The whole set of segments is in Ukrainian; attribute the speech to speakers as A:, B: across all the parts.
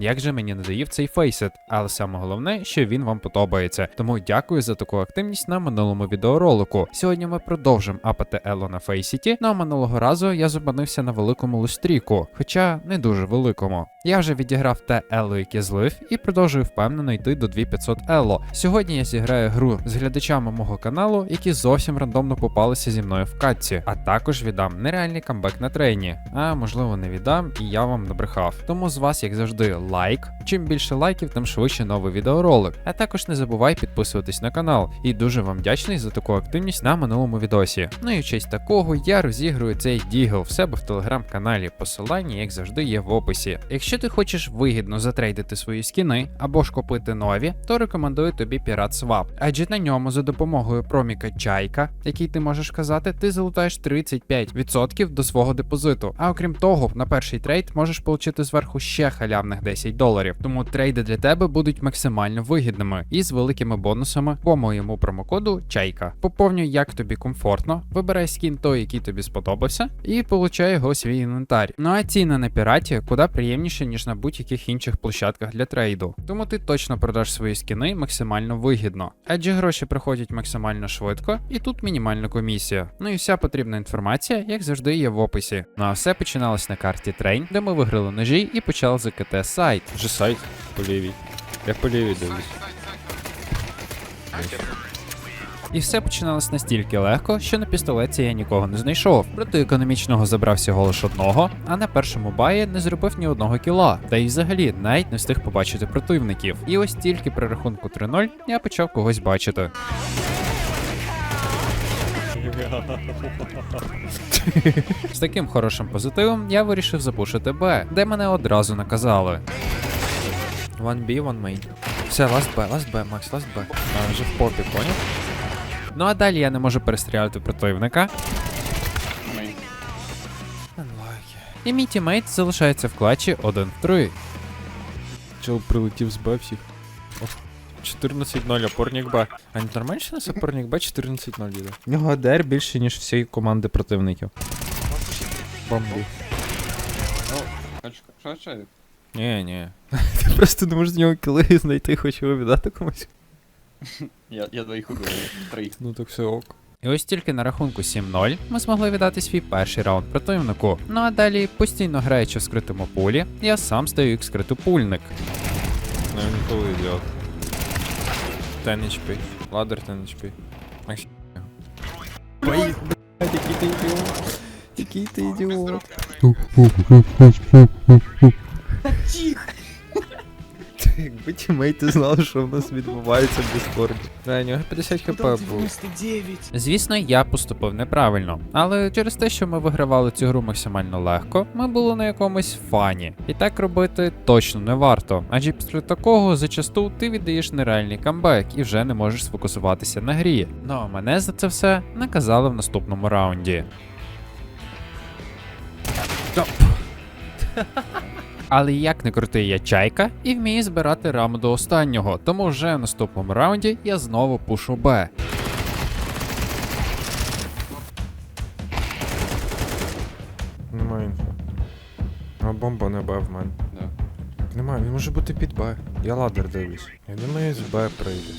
A: як же мені надоїв цей фейсет, але саме головне, що він вам подобається. Тому дякую за таку активність на минулому відеоролику. Сьогодні ми продовжимо апати Ело на фейсіті. Ну а минулого разу я зупинився на великому лустріку, хоча не дуже великому. Я вже відіграв те Ело, яке злив, і продовжую впевнено йти до 2500 Ело. Сьогодні я зіграю гру з глядачами мого каналу, які зовсім рандомно попалися зі мною в катці, а також віддам нереальний камбек на трейні. А можливо не віддам, і я вам набрехав. Тому з вас, як завжди, лайк. Чим більше лайків, тим швидше новий відеоролик. А також не забувай підписуватись на канал. І дуже вам вдячний за таку активність на минулому відосі. Ну і в честь такого я розіграю цей дігл в себе в телеграм-каналі. Посилання, як завжди, є в описі. Якщо ти хочеш вигідно затрейдити свої скіни або ж купити нові, то рекомендую тобі Pirate Swap. Адже на ньому за допомогою проміка Чайка, який ти можеш казати, ти залутаєш 35% до свого депозиту. А окрім того, на перший трейд можеш отримати зверху ще халявних 10 доларів. Тому трейди для тебе будуть максимально вигідними і з великими бонусами по моєму промокоду Чайка. Поповнюй, як тобі комфортно, вибирай скін той, який тобі сподобався, і получай його свій інвентар. Ну а ціни на піраті куди приємніше, ніж на будь-яких інших площадках для трейду. Тому ти точно продаш свої скіни максимально вигідно. Адже гроші приходять максимально швидко, і тут мінімальна комісія. Ну і вся потрібна інформація, як завжди, є в описі. Ну а все починалось на карті Трейн, де ми виграли ножі і почали за КТ сайт.
B: Вже сайт по лівій. Я по лівій дивлюсь.
A: І все починалось настільки легко, що на пістолеті я нікого не знайшов. Проти економічного забрав всього лиш одного, а на першому баї не зробив ні одного кіла. Та й взагалі навіть не встиг побачити противників. І ось тільки при рахунку 3-0 я почав когось бачити. З таким хорошим позитивом я вирішив запушити Б, де мене одразу наказали.
B: One B, one main. Все, last B, last B, Макс, last B. А, вже в попі, поняв?
A: Ну а далі я не можу перестріляти противника. І мій тімейт залишається в клатчі 1 в 3.
B: Чел прилетів з Б всіх. О, 14-0, опорник Б. А не нормально, що у нас опорник Б 14-0 їде?
A: В нього АДР більше, ніж всієї команди противників.
B: Бомбі.
C: Що що?
B: Ні, ні. Ти просто не можеш з нього кіли знайти, хочу його віддати комусь.
C: Я, я двоїх убив, троїх.
B: Ну так все ок.
A: І ось тільки на рахунку 7-0 ми змогли віддати свій перший раунд противнику. Ну а далі, постійно граючи в скритому пулі, я сам стаю як скритопульник.
B: Ну він коли ідіот. 10 HP. Ладер 10 HP. Максим. Блять, який ти ідіот. Який ти ідіот. Якби тімейти знали, що в нас відбувається в Дискорді. Да, у нього 50 хп було.
A: Звісно, я поступив неправильно, але через те, що ми вигравали цю гру максимально легко, ми були на якомусь фані. І так робити точно не варто. Адже після такого зачасту ти віддаєш нереальний камбек і вже не можеш сфокусуватися на грі. Ну а мене за це все наказали в наступному раунді. Стоп. Але як не крутий я чайка і вмію збирати раму до останнього, тому вже в наступному раунді я знову пушу Б.
B: Немає інфи. А бомба не Б в мене.
C: Да.
B: Немає, він може бути під Б. Я ладер дивлюсь. Я думаю, з Б прийде.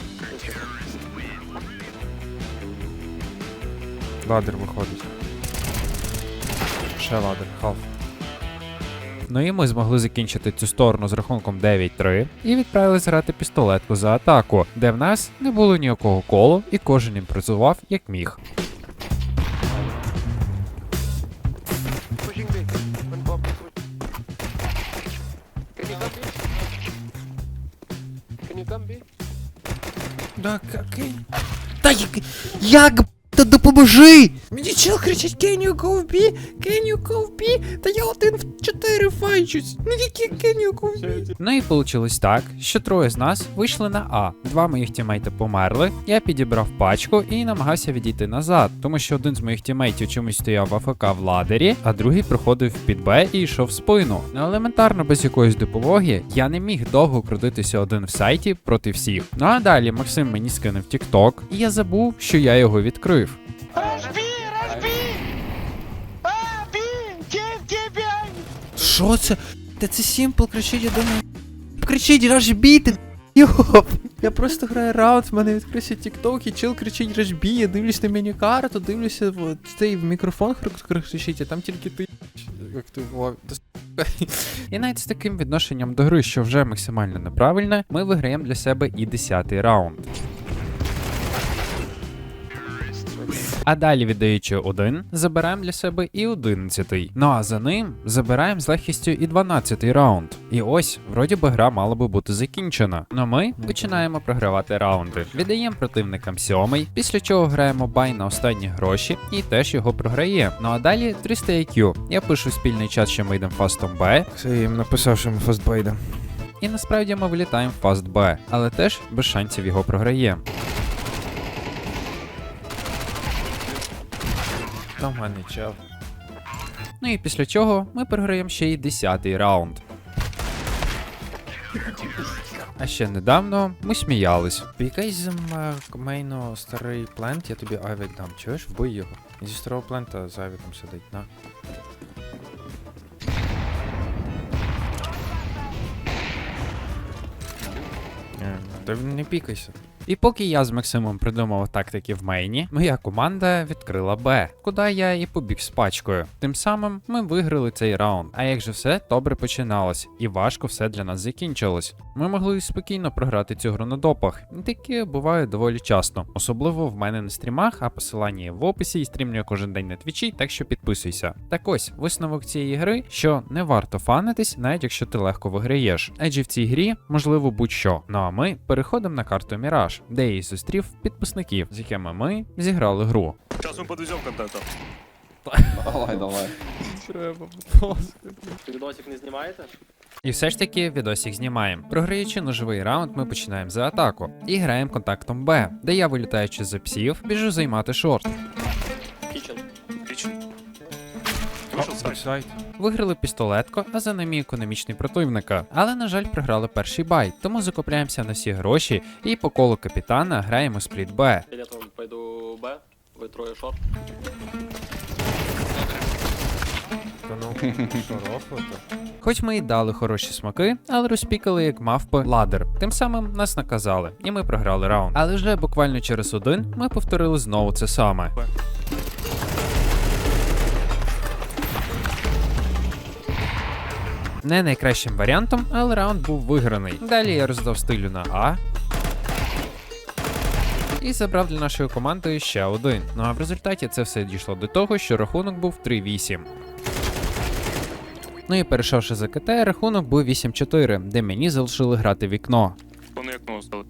B: Ладер виходить. Ще ладер, халф.
A: Ну і ми змогли закінчити цю сторону з рахунком 9-3 і відправились грати пістолетку за атаку, де в нас не було ніякого колу, і кожен імпровізував як міг.
B: Да, окей.
A: Та як. Як? Та допоможи! Мені чел кричить Can you go B? Can you go B? Та я один в 4 файчусь. Ну які Can you go B? Ну і вийшло так, що троє з нас вийшли на А. Два моїх тімейти померли. Я підібрав пачку і намагався відійти назад, тому що один з моїх тімейтів чомусь стояв в АФК в ладері, а другий проходив під Б і йшов в спину. Ну, елементарно без якоїсь допомоги я не міг довго крутитися один в сайті проти всіх. Ну а далі Максим мені скинув TikTok, і я забув, що я його відкрив.
D: B! Ah, B! Give, give behind!
A: Що це? Та це Сімпл кричить, я думаю. кричить рашбі, ти йоп. Я просто граю раунд, в мене відкрився тікток, і чел кричить рашбі, я дивлюсь на міні-карту, дивлюся, от, цей мікрофон кричить, а там тільки ти. Як ти. І навіть з таким відношенням до гри, що вже максимально неправильне, ми виграємо для себе і 10 раунд. А далі, віддаючи один, забираємо для себе і 11. Ну а за ним забираємо з легкістю і 12 раунд. І ось, вроді би гра мала би бути закінчена. Но ми починаємо програвати раунди. Віддаємо противникам сьомий, після чого граємо бай на останні гроші і теж його програє. Ну а далі 300 IQ. Я пишу спільний чат, що ми йдемо фастом Б,
B: я їм написав, що ми фастбайдом.
A: і насправді ми вилітаємо в фаст Б, але теж без шансів його програємо.
B: Там в мене чел.
A: Ну і після чого ми програємо ще й 10-й раунд. А ще недавно ми сміялись.
B: Пікай з мейну старий плент, я тобі авік дам. Чуєш? Вбий його. Зі старого плента з авіком сидить, на. Е, Та не пікайся.
A: І поки я з Максимом придумав тактики в мейні, моя команда відкрила Б, куди я і побіг з пачкою. Тим самим ми виграли цей раунд. А як же все добре починалось, і важко все для нас закінчилось. Ми могли спокійно програти цю гру на допах, і таке буває доволі часто, особливо в мене на стрімах, а посилання є в описі і стрімлюю кожен день на твічі, так що підписуйся. Так ось, висновок цієї гри, що не варто фанитись, навіть якщо ти легко виграєш. Адже в цій грі можливо будь-що. Ну а ми переходимо на карту Міраж, де я і зустрів підписників, з якими ми зіграли гру.
E: Сейчас мы подвезем контента.
C: Давай, давай.
B: Треба,
F: Відосик не знімаєте?
A: І все ж таки відосик знімаємо. Програючи на живий раунд, ми починаємо за атаку і граємо контактом Б, де я, вилітаючи за псів, біжу займати шорт.
F: Кічен.
E: Отлично. Сайт.
A: Виграли пістолетко, а за ними економічний противника. Але, на жаль, програли перший бай, тому закупляємося на всі гроші і по колу капітана граємо спліт Б.
F: Я пойду Б, ви троє шорт.
B: Ну?
A: Хоч ми й дали хороші смаки, але розпікали як мавпи ладер. Тим самим нас наказали, і ми програли раунд. Але вже буквально через один ми повторили знову це саме. Не найкращим варіантом, але раунд був виграний. Далі я роздав стилю на А. І забрав для нашої команди ще один. Ну а в результаті це все дійшло до того, що рахунок був 3-8. Ну і перейшовши за КТ, рахунок був 8-4, де мені залишили грати вікно.
E: Он и окно осталось.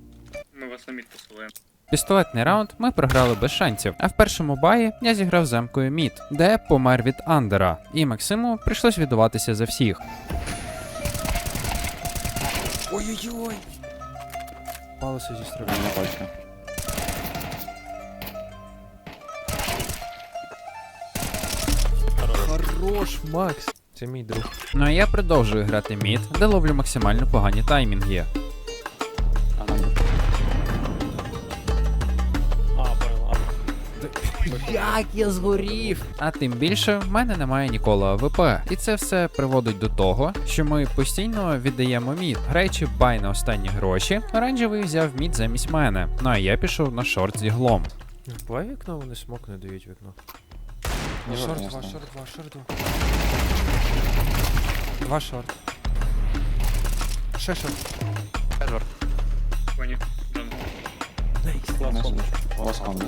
G: Ми вас самі посилаємо.
A: Пістолетний раунд ми програли без шансів. А в першому баї я зіграв земкою мід, де помер від Андера. І Максиму прийшлось віддуватися за всіх.
B: Ой-ой-ой. Палися зі сторони. Хорош, Макс. Це мій друг.
A: Ну а я продовжую грати мід, де ловлю максимально погані таймінги. Як я згорів! А тим більше в мене немає ніколи АВП. І це все приводить до того, що ми постійно віддаємо мід. Граючи бай на останні гроші, оранжевий взяв мід замість мене. Ну а я пішов на шорт з іглом.
B: Вбивай вікно, вони смок не дають вікно.
C: Не
B: шорт,
C: важно,
B: два,
C: ясно.
B: шорт, два, шорт, два. Два шорт. Ще шорт.
G: Поні.
C: Знаешь, Лоском, да?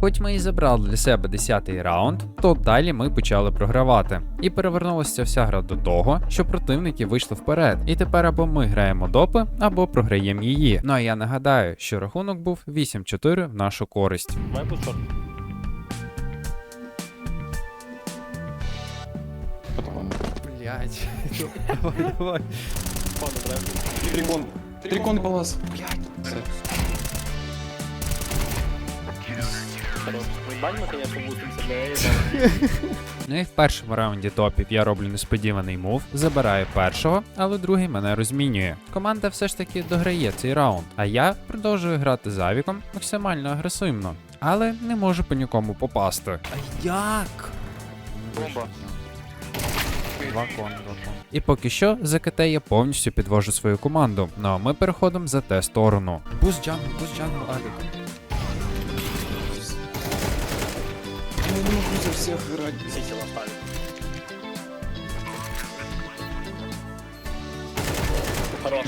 A: Хоч ми і забрали для себе 10-й раунд, то далі ми почали програвати. І перевернулася вся гра до того, що противники вийшли вперед. І тепер або ми граємо допи, або програємо її. Ну а я нагадаю, що рахунок був 8-4 в нашу користь.
B: Блять. Давай, давай.
C: Трикон. Трикон полос. Блять.
F: Хорош. Ми конечно, бустимся для Ейда.
A: Ну і в першому раунді топів я роблю несподіваний мув, забираю першого, але другий мене розмінює. Команда все ж таки дограє цей раунд, а я продовжую грати з авіком максимально агресивно, але не можу по нікому попасти.
B: А як?
E: Бомба.
B: Два кон, два кон.
A: І поки що за КТ я повністю підвожу свою команду. Ну а ми переходимо за те сторону.
B: Буст джангл, буст джангл, Алік.
C: Не могу за всех играть.
F: Сіті ластали. Хорош.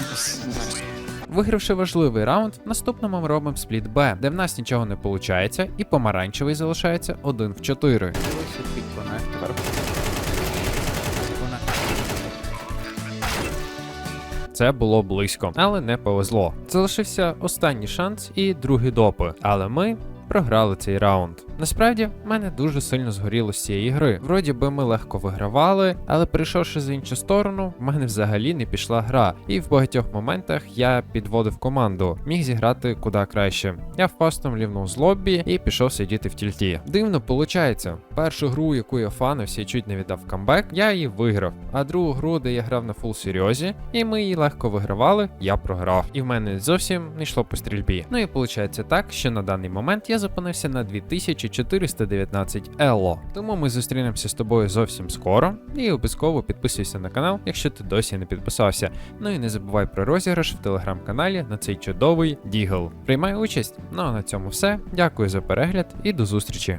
A: Вигравши важливий раунд, наступному ми робимо спліт Б, де в нас нічого не виходить, і помаранчевий залишається 1 в 4.
B: Дивися під коннектор.
A: Це було близько, але не повезло. Залишився останній шанс і другі допи, але ми. Програли цей раунд. Насправді, в мене дуже сильно згоріло з цієї гри. Вроді би ми легко вигравали, але перейшовши з іншу сторону, в мене взагалі не пішла гра. І в багатьох моментах я підводив команду, міг зіграти куди краще. Я впастом лівнув з лобі і пішов сидіти в тільті. Дивно виходить. Першу гру, яку я фанився і чуть не віддав камбек, я її виграв. А другу гру, де я грав на фул серйозі, і ми її легко вигравали, я програв. І в мене зовсім не йшло по стрільбі. Ну і виходить так, що на даний момент я зупинився на 2419 ело. Тому ми зустрінемося з тобою зовсім скоро. І обов'язково підписуйся на канал, якщо ти досі не підписався. Ну і не забувай про розіграш в телеграм-каналі на цей чудовий Дігл. Приймай участь. Ну а на цьому все. Дякую за перегляд і до зустрічі.